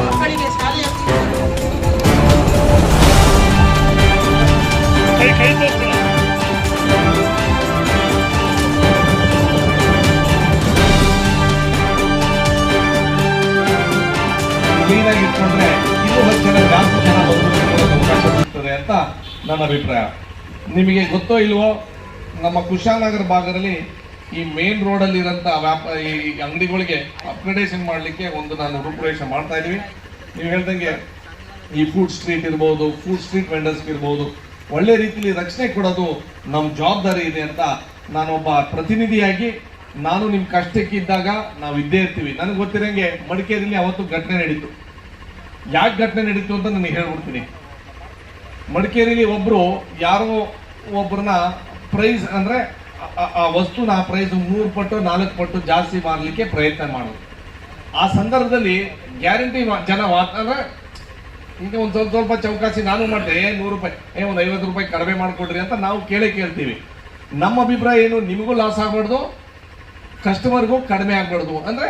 ಮಕ್ಕಳಿಗೆ ಶಾಲೆ ಜನ ಜಾಸ್ತಿ ಅಂತ ನನ್ನ ಅಭಿಪ್ರಾಯ. ನಿಮಗೆ ಗೊತ್ತೋ ಇಲ್ವೋ ನಮ್ಮ ಕುಶಾಲನಗರ ಭಾಗದಲ್ಲಿ ಈ ಮೇನ್ ರೋಡಲ್ಲಿರೋಂಥ ವ್ಯಾಪ, ಈ ಅಂಗಡಿಗಳಿಗೆ ಅಪ್ಗ್ರೇಡೇಷನ್ ಮಾಡಲಿಕ್ಕೆ ಒಂದು ನಾನು ರೂಪುರೇಷ ಮಾಡ್ತಾ ಇದೀವಿ ನೀವು ಹೇಳ್ದಂಗೆ ಈ ಫುಡ್ ಸ್ಟ್ರೀಟ್ ಇರ್ಬೋದು ಫುಡ್ ಸ್ಟ್ರೀಟ್ ವೆಂಡರ್ಸ್ ಇರ್ಬೋದು, ಒಳ್ಳೆ ರೀತಿಯಲ್ಲಿ ರಕ್ಷಣೆ ಕೊಡೋದು ನಮ್ಮ ಜವಾಬ್ದಾರಿ ಇದೆ ಅಂತ ನಾನೊಬ್ಬ ಪ್ರತಿನಿಧಿಯಾಗಿ ನಾನು ನಿಮ್ಮ ಕಷ್ಟಕ್ಕಿದ್ದಾಗ ನಾವು ಇದ್ದೇ ಇರ್ತೀವಿ. ನನಗೆ ಗೊತ್ತಿರಂಗೆ ಮಡಿಕೇರಿಯಲ್ಲಿ ಅವತ್ತು ಘಟನೆ ನಡೀತು. ಯಾಕೆ ಘಟನೆ ನಡೀತು ಅಂತ ನನಗೆ ಹೇಳ್ಬಿಡ್ತೀನಿ. ಮಡಿಕೇರಿಲಿ ಒಬ್ಬರು ಯಾರೋ ಒಬ್ಬರನ್ನ ಪ್ರೈಸ್ ಅಂದ್ರೆ ಆ- ವಸ್ತುನ ಆ ಪ್ರೈಸ್ ಮೂರು ಪಟ್ಟು, ನಾಲ್ಕು ಪಟ್ಟು ಜಾಸ್ತಿ ಮಾಡಲಿಕ್ಕೆ ಪ್ರಯತ್ನ ಮಾಡೋದು. ಆ ಸಂದರ್ಭದಲ್ಲಿ ಗ್ಯಾರಂಟಿ ಜನ ಅಂದ್ರೆ ಈಗ ಒಂದು ಸ್ವಲ್ಪ ಸ್ವಲ್ಪ ಚೌಕಾಸಿ ನಾನು ಮಾಡಿದೆ, ಏ, ನೂರು ರೂಪಾಯಿ, ಏ, ಒಂದು ಐವತ್ತು ರೂಪಾಯಿ ಕಡಿಮೆ ಮಾಡಿಕೊಡ್ರಿ ಅಂತ ನಾವು ಕೇಳೇ ಕೇಳ್ತೀವಿ. ನಮ್ಮ ಅಭಿಪ್ರಾಯ ಏನು? ನಿಮಗೂ ಲಾಸ್ ಆಗಬಾರ್ದು ಕಸ್ಟಮರ್ಗೂ ಕಡಿಮೆ ಆಗಬಾರ್ದು, ಅಂದರೆ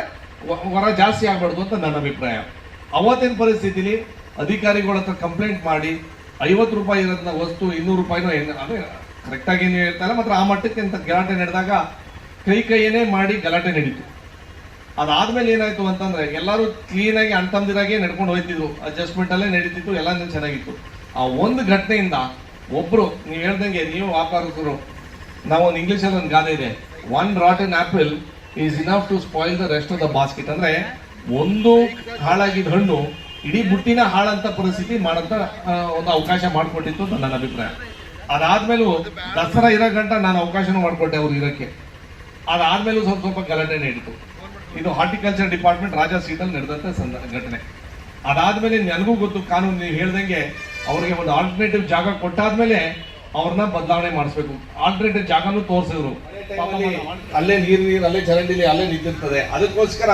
ಹೊರ ಜಾಸ್ತಿ ಆಗಬಾರ್ದು ಅಂತ ನನ್ನ ಅಭಿಪ್ರಾಯ. ಅವತ್ತಿನ ಪರಿಸ್ಥಿತಿಲಿ ಅಧಿಕಾರಿಗಳ ಹತ್ರ ಕಂಪ್ಲೇಂಟ್ ಮಾಡಿ, ಐವತ್ತು ರೂಪಾಯಿ ಇರೋದನ್ನ ವಸ್ತು ಇನ್ನೂರು ರೂಪಾಯಿನೂ ಹೆಂಗೆ ಕರೆಕ್ಟಾಗಿ ಏನು ಹೇಳ್ತಾರೆ ಮಾತ್ರ ಆ ಮಟ್ಟಕ್ಕೆ ಅಂತ ಗಲಾಟೆ ನಡೆದಾಗ ಕೈ ಕೈಯೇ ಮಾಡಿ ಗಲಾಟೆ ನಡೀತು. ಅದಾದ್ಮೇಲೆ ಏನಾಯ್ತು ಅಂತಂದ್ರೆ, ಎಲ್ಲರೂ ಕ್ಲೀನಾಗಿ ಅಣ್ತಂದಿರಾಗೆ ನಡ್ಕೊಂಡು ಹೋಯ್ತಿದ್ರು. ಅಡ್ಜಸ್ಟ್ಮೆಂಟ್ ಅಲ್ಲೇ ನಡೀತಿತ್ತು ಎಲ್ಲ ಚೆನ್ನಾಗಿತ್ತು. ಆ ಒಂದು ಘಟನೆಯಿಂದ ಒಬ್ರು, ನೀವು ಹೇಳ್ದಂಗೆ ನೀವು ವ್ಯಾಪಾರಸ್ಥರು ನಾವು ಒಂದು ಇಂಗ್ಲಿಷಲ್ಲಿ ಒಂದು ಗಾದೆ ಇದೆ. One rotten apple is enough to spoil the rest of the basket ಅಂದ್ರೆ ಒಂದು ಹಾಳಾಗಿದ್ದ ಹಣ್ಣು, ಇಡೀ ಬುಟ್ಟಿನ ಹಾಳಂತ ಪರಿಸ್ಥಿತಿ ಮಾಡಂತ ಒಂದು ಅವಕಾಶ ಮಾಡಿಕೊಟ್ಟಿತ್ತು ನನ್ನ ಅಭಿಪ್ರಾಯ. ಅದಾದ್ಮೇಲೂ ದಸರಾ ಇರೋ ಗಂಟ ನಾನು ಅವಕಾಶನೂ ಮಾಡಿಕೊಟ್ಟೆ ಅವ್ರು ಇರೋಕ್ಕೆ. ಅದಾದ್ಮೇಲೂ ಸ್ವಲ್ಪ ಸ್ವಲ್ಪ ಗಲಾಟೆ ನಡೀತು. ಇದು ಹಾರ್ಟಿಕಲ್ಚರ್ ಡಿಪಾರ್ಟ್ಮೆಂಟ್ ರಾಜಾ ಸೀಟಲ್ಲಿ ನಡೆದಂತ ಸಂದ ಘಟನೆ. ಅದಾದ್ಮೇಲೆ ನನಗೂ ಗೊತ್ತು ಕಾನೂನು ನೀವು ಹೇಳ್ದಂಗೆ ಅವ್ರಿಗೆ ಒಂದು ಆಲ್ಟರ್ನೇಟಿವ್ ಜಾಗ ಕೊಟ್ಟಾದ್ಮೇಲೆ ಅವ್ರನ್ನ ಬದಲಾವಣೆ ಮಾಡಿಸ್ಬೇಕು. ಆಲ್ಟರ್ನೇಟಿವ್ ಜಾಗನೂ ತೋರಿಸಿದ್ರು. ಅಲ್ಲೇ ನೀರು ನೀರು ಅಲ್ಲೇ ಚರಂಡಿಲಿ ಅಲ್ಲೇ ನಿಂತಿರ್ತದೆ. ಅದಕ್ಕೋಸ್ಕರ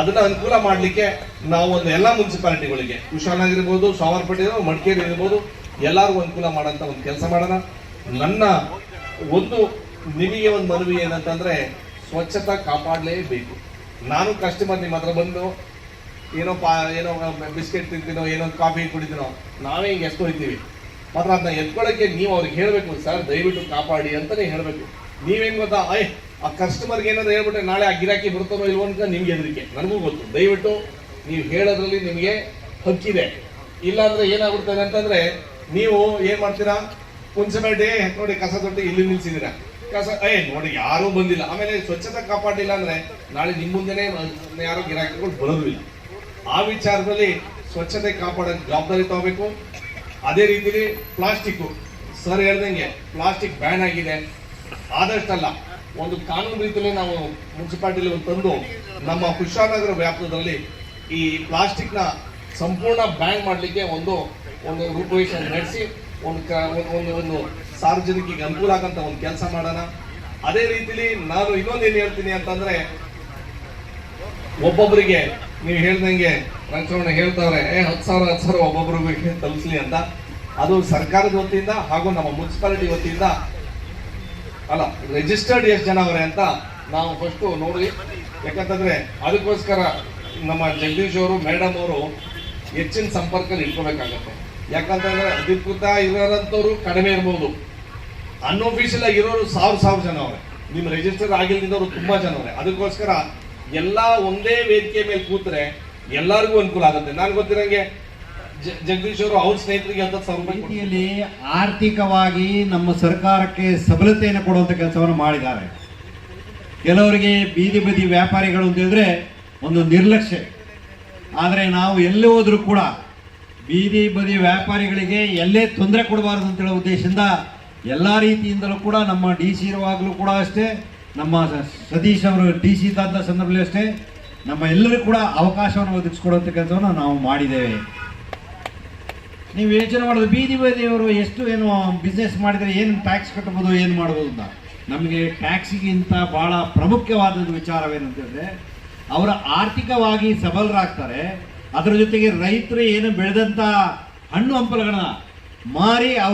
ಅದನ್ನ ಅನುಕೂಲ ಮಾಡ್ಲಿಕ್ಕೆ ನಾವು ಒಂದು ಎಲ್ಲ ಮುನ್ಸಿಪಾಲಿಟಿಗಳಿಗೆ ಕುಶಾಲ್ ಆಗಿರ್ಬೋದು ಸೋಮವಾರಪೇಟೆ ಇರ್ಬೋದು, ಮಡಿಕೇರಿ ಇರ್ಬೋದು ಎಲ್ಲರಿಗೂ ಅನುಕೂಲ ಮಾಡೋಂಥ ಒಂದು ಕೆಲಸ ಮಾಡೋಣ. ನನ್ನ ಒಂದು ನಿಮಗೆ ಒಂದು ಮನವಿ ಏನಂತಂದರೆ, ಸ್ವಚ್ಛತಾ ಕಾಪಾಡಲೇಬೇಕು. ನಾನು ಕಸ್ಟಮರ್ ನಿಮ್ಮ ಹತ್ರ ಬಂದು, ಏನೋ ಪಾ, ಏನೋ ಬಿಸ್ಕೆಟ್ ತಿಂತೀನೋ, ಏನೋ ಕಾಫಿ ಕುಡಿತೀನೋ, ನಾವೇ ಹಿಂಗೆ ಎಷ್ಟು ಮಾತ್ರ ಅದನ್ನ ಎತ್ಕೊಳ್ಳೋಕ್ಕೆ ನೀವು ಅವ್ರಿಗೆ ಹೇಳಬೇಕು, ಸರ್, ದಯವಿಟ್ಟು ಕಾಪಾಡಿ ಅಂತಲೇ ಹೇಳಬೇಕು. ನೀವೇನು ಗೊತ್ತಾ? ಅಯ್ಯ ಆ ಕಸ್ಟಮರ್ಗೆ ಏನಾದ್ರು ಹೇಳ್ಬಿಟ್ರೆ ನಾಳೆ ಆ ಗಿರಾಕಿ ಬರ್ತಾರೋ ಇಲ್ವೋ ಅಂತ ನಿಮ್ಗೆ ಹೆದರಿಕೆ. ನನಗೂ ಗೊತ್ತು. ದಯವಿಟ್ಟು ನೀವು ಹೇಳೋದ್ರಲ್ಲಿ ನಿಮಗೆ ಹಕ್ಕಿದೆ. ಇಲ್ಲಾಂದರೆ ಏನಾಗ್ಬಿಡ್ತದೆ ಅಂತಂದ್ರೆ ನೀವು ಏನ್ ಮಾಡ್ತೀರಾ? ಮುನ್ಸಿಪಾಲಿಟಿ ನೋಡಿ ಕಸ ತೊಟ್ಟಿ ಇಲ್ಲಿ ನಿಲ್ಸಿದ್ದೀರಾ? ಕಸ, ಏ, ನೋಡಿ ಯಾರೂ ಬಂದಿಲ್ಲ. ಆಮೇಲೆ ಸ್ವಚ್ಛತೆ ಕಾಪಾಡಿಲ್ಲ ಅಂದ್ರೆ ನಾಳೆ ನಿಮ್ಮ ಮುಂದೆನೆ ಯಾರೋ ಗಿರಾಕಿಗಳು ಬರೋದಿಲ್ಲ ಆ ವಿಚಾರದಲ್ಲಿ ಸ್ವಚ್ಛತೆ ಕಾಪಾಡೋ ಜವಾಬ್ದಾರಿ ತಗೋಬೇಕು. ಅದೇ ರೀತಿಲಿ ಪ್ಲಾಸ್ಟಿಕ್ ಸರ್ ಹೇಳ್ದಂಗೆ ಪ್ಲಾಸ್ಟಿಕ್ ಬ್ಯಾನ್ ಆಗಿದೆ. ಆದಷ್ಟಲ್ಲ, ಒಂದು ಕಾನೂನು ರೀತಿಯಲ್ಲಿ ನಾವು ಮುನ್ಸಿಪಾಲ್ಟಿಲಿ ಒಂದು ತಂದು ನಮ್ಮ ಕುಶಾಲನಗರ ವ್ಯಾಪ್ತದಲ್ಲಿ ಈ ಪ್ಲಾಸ್ಟಿಕ್ನ ಸಂಪೂರ್ಣ ಬ್ಯಾನ್ ಮಾಡಲಿಕ್ಕೆ ಒಂದು ಒಂದು ರೂಪುರೇಷೆ ನಡೆಸಿ, ಒಂದು ಒಂದು- ಒಂದು ಸಾರ್ವಜನಿಕರಿಗೆ ಅನುಕೂಲ ಆಗಂತ ಒಂದು ಕೆಲಸ ಮಾಡೋಣ. ಅದೇ ರೀತಿಲಿ ನಾನು ಇನ್ನೊಂದು ಏನು ಹೇಳ್ತೀನಿ ಅಂತಂದ್ರೆ ಒಬ್ಬೊಬ್ಬರಿಗೆ ನೀವು ಹೇಳ್ದಂಗೆ ರಂಗಚರಣ ಹೇಳ್ತಾವ್ರೆ, ಏ, ಹತ್ತು ಸಾವಿರ ಹತ್ತು ಸಾವಿರ ಒಬ್ಬೊಬ್ಬರಿಗೆ ತಲುಪಿಸ್ಲಿ ಅಂತ. ಅದು ಸರ್ಕಾರದ ವತಿಯಿಂದ ಹಾಗೂ ನಮ್ಮ ಮುನ್ಸಿಪಾಲಿಟಿ ವತಿಯಿಂದ ಅಲ್ಲ ರಿಜಿಸ್ಟರ್ಡ್ ಎಷ್ಟು ಜನ ಅವರೇ ಅಂತ ನಾವು ಫಸ್ಟ್ ನೋಡಿ ಯಾಕಂತಂದ್ರೆ ಅದಕ್ಕೋಸ್ಕರ ನಮ್ಮ ಜಗದೀಶ್ ಅವರು ಮೇಡಮ್ ಅವರು ಹೆಚ್ಚಿನ ಸಂಪರ್ಕದಲ್ಲಿ ಇಟ್ಕೋಬೇಕಾಗತ್ತೆ ಯಾಕಂತಂದ್ರೆ ಅಧಿಕೃತ ಇರೋರಂಥವ್ರು ಕಡಿಮೆ ಇರ್ಬೋದು. ಅನ್ಅಫಿಷಿಯಲ್ ಆಗಿ ಇರೋರು ಸಾವಿರ ಸಾವಿರ ಜನ ಅವರೇ. ನಿಮ್ಮ ರಿಜಿಸ್ಟರ್ ಆಗಿಲ್ದಿದ್ದವರು ತುಂಬಾ ಜನ ಅವರೇ. ಅದಕ್ಕೋಸ್ಕರ ಎಲ್ಲ ಒಂದೇ ವೇದಿಕೆ ಮೇಲೆ ಕೂತ್ರೆ ಎಲ್ಲರಿಗೂ ಅನುಕೂಲ ಆಗುತ್ತೆ. ನಾನು ಗೊತ್ತಿರಂಗೆ ಜಗದೀಶ್ ಅವರು ಅವ್ರ ಸ್ನೇಹಿತರಿಗೆ ಅಂತ ರೀತಿಯಲ್ಲಿ ಆರ್ಥಿಕವಾಗಿ ನಮ್ಮ ಸರ್ಕಾರಕ್ಕೆ ಸಬಲತೆಯನ್ನು ಕೊಡುವಂತ ಕೆಲಸವನ್ನು ಮಾಡಿದ್ದಾರೆ. ಕೆಲವರಿಗೆ ಬೀದಿ ಬದಿ ವ್ಯಾಪಾರಿಗಳು ಅಂತ ಹೇಳಿದ್ರೆ ಒಂದು ನಿರ್ಲಕ್ಷ್ಯ. ಆದರೆ ನಾವು ಎಲ್ಲಿ ಹೋದ್ರೂ ಕೂಡ ಬೀದಿ ಬದಿ ವ್ಯಾಪಾರಿಗಳಿಗೆ ಎಲ್ಲೇ ತೊಂದರೆ ಕೊಡಬಾರದು ಅಂತ ಹೇಳೋ ಉದ್ದೇಶದಿಂದ ಎಲ್ಲ ರೀತಿಯಿಂದಲೂ ಕೂಡ ನಮ್ಮ ಡಿ ಸಿ ಇರುವಾಗಲೂ ಕೂಡ ಅಷ್ಟೇ, ನಮ್ಮ ಸತೀಶ್ ಅವರು ಡಿ ಸಿ ಇದ್ದಂಥ ಸಂದರ್ಭದಲ್ಲಿ ಅಷ್ಟೇ, ನಮ್ಮ ಎಲ್ಲರಿಗೂ ಕೂಡ ಅವಕಾಶವನ್ನು ಒದಗಿಸ್ಕೊಡುವಂಥ ಕೆಲಸವನ್ನು ನಾವು ಮಾಡಿದ್ದೇವೆ. ನೀವು ಯೋಚನೆ ಮಾಡೋದು, ಬೀದಿ ಬದಿಯವರು ಎಷ್ಟು ಏನು ಬಿಸ್ನೆಸ್ ಮಾಡಿದರೆ ಏನು ಟ್ಯಾಕ್ಸ್ ಕಟ್ಟಬೋದು ಏನು ಮಾಡ್ಬೋದು ಅಂತ. ನಮಗೆ ಟ್ಯಾಕ್ಸಿಗಿಂತ ಭಾಳ ಪ್ರಮುಖವಾದ ವಿಚಾರವೇನಂತ ಹೇಳಿದ್ರೆ, ಅವರ ಆರ್ಥಿಕವಾಗಿ ಸಬಲರಾಗ್ತಾರೆ ಅದರ ಜೊತೆಗೆ ರೈತರು ಏನು ಬೆಳೆದಂಥ ಹಣ್ಣು ಹಂಪಲುಗಳನ್ನ ಮಾರಿ ಅವ್ರಿಗೆ